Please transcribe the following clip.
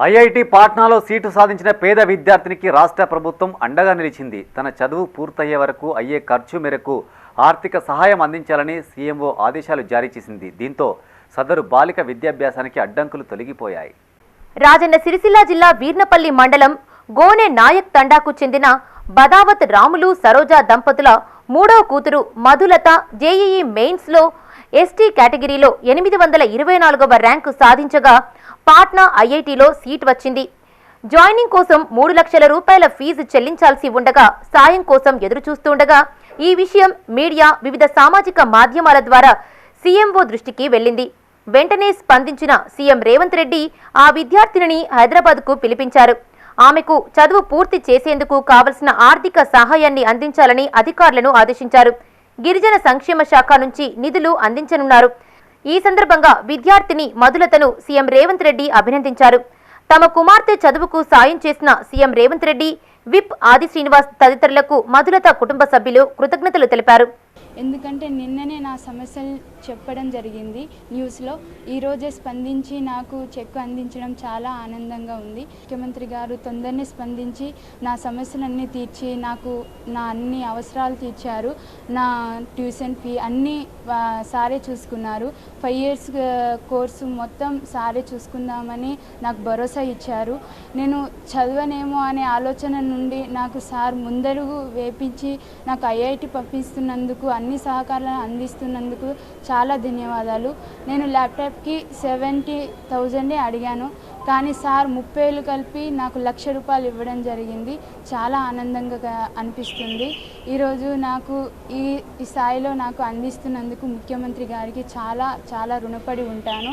IIT పాట్నాలో seat సాధించిన పేద విద్యార్థినికి రాష్ట్ర ప్రభుత్వం అండగా నిలిచింది. తన చదువు పూర్తయ్యే వరకు అయ్యే ఖర్చు మేరకు ఆర్థిక సహాయం అందించాలని సీఎంఓ ఆదేశాలు జారీ చేసింది. దీంతో సదరు బాలిక విద్యాభ్యాసానికి అడ్డంకులు తొలగిపోయాయి. రాజన్న సిరిసిల్ల జిల్లా వీర్నపల్లి మండలం గోనె నాయక్ తండాకు చెందిన బదావత్ రాములు సరోజా దంపతుల మూడవ కూతురు మధులత జేఈఈ మెయిన్స్లో ఎస్టీ కేటగిరీలో ఎనిమిది వందల ఇరవై నాలుగవ ర్యాంకు సాధించగా పాట్నా ఐఐటిలో సీట్ వచ్చింది. జాయినింగ్ కోసం మూడు లక్షల రూపాయల ఫీజు చెల్లించాల్సి ఉండగా సాయం కోసం ఎదురుచూస్తుండగా ఈ విషయం మీడియా వివిధ సామాజిక మాధ్యమాల ద్వారా సీఎంఓ దృష్టికి వెళ్ళింది. వెంటనే స్పందించిన సీఎం రేవంత్ రెడ్డి ఆ విద్యార్థినిని హైదరాబాద్కు పిలిపించారు. ఆమెకు చదువు పూర్తి చేసేందుకు కావలసిన ఆర్థిక సహాయాన్ని అందించాలని అధికారులను ఆదేశించారు. గిరిజన సంక్షేమ శాఖ నుంచి నిధులు అందించనున్నారు. ఈ సందర్భంగా విద్యార్థిని మధులతను సీఎం రేవంత్ రెడ్డి అభినందించారు. తమ కుమార్తె చదువుకు సాయం చేసిన సీఎం రేవంత్ రెడ్డి విప్ ఆది శ్రీనివాస్ తదితరులకు మధులత కుటుంబ సభ్యులు కృతజ్ఞతలు తెలిపారు. ఎందుకంటే నిన్ననే నా సమస్యలు చెప్పడం జరిగింది న్యూస్లో. ఈరోజే స్పందించి నాకు చెక్ అందించడం చాలా ఆనందంగా ఉంది. ముఖ్యమంత్రి గారు తొందరనే స్పందించి నా సమస్యలన్నీ తీర్చి నాకు నా అన్ని అవసరాలు తీర్చారు. నా ట్యూషన్ ఫీ అన్నీ సారే చూసుకున్నారు. ఫైవ్ ఇయర్స్ కోర్సు మొత్తం సారే చూసుకుందామని నాకు భరోసా ఇచ్చారు. నేను చదవనేమో అనే ఆలోచన నుండి నాకు సార్ ముందరుగు వేపించి నాకు ఐఐటి పంపిస్తున్నందుకు అన్ని అన్ని సహకారాలను అందిస్తున్నందుకు చాలా ధన్యవాదాలు. నేను ల్యాప్టాప్కి సెవెంటీ థౌజండే అడిగాను కానీ సార్ ముప్పై వేలు కలిపి నాకు లక్ష రూపాయలు ఇవ్వడం జరిగింది. చాలా ఆనందంగా అనిపిస్తుంది. ఈరోజు నాకు ఈ ఈ స్థాయిలో నాకు అందిస్తున్నందుకు ముఖ్యమంత్రి గారికి చాలా చాలా రుణపడి ఉంటాను.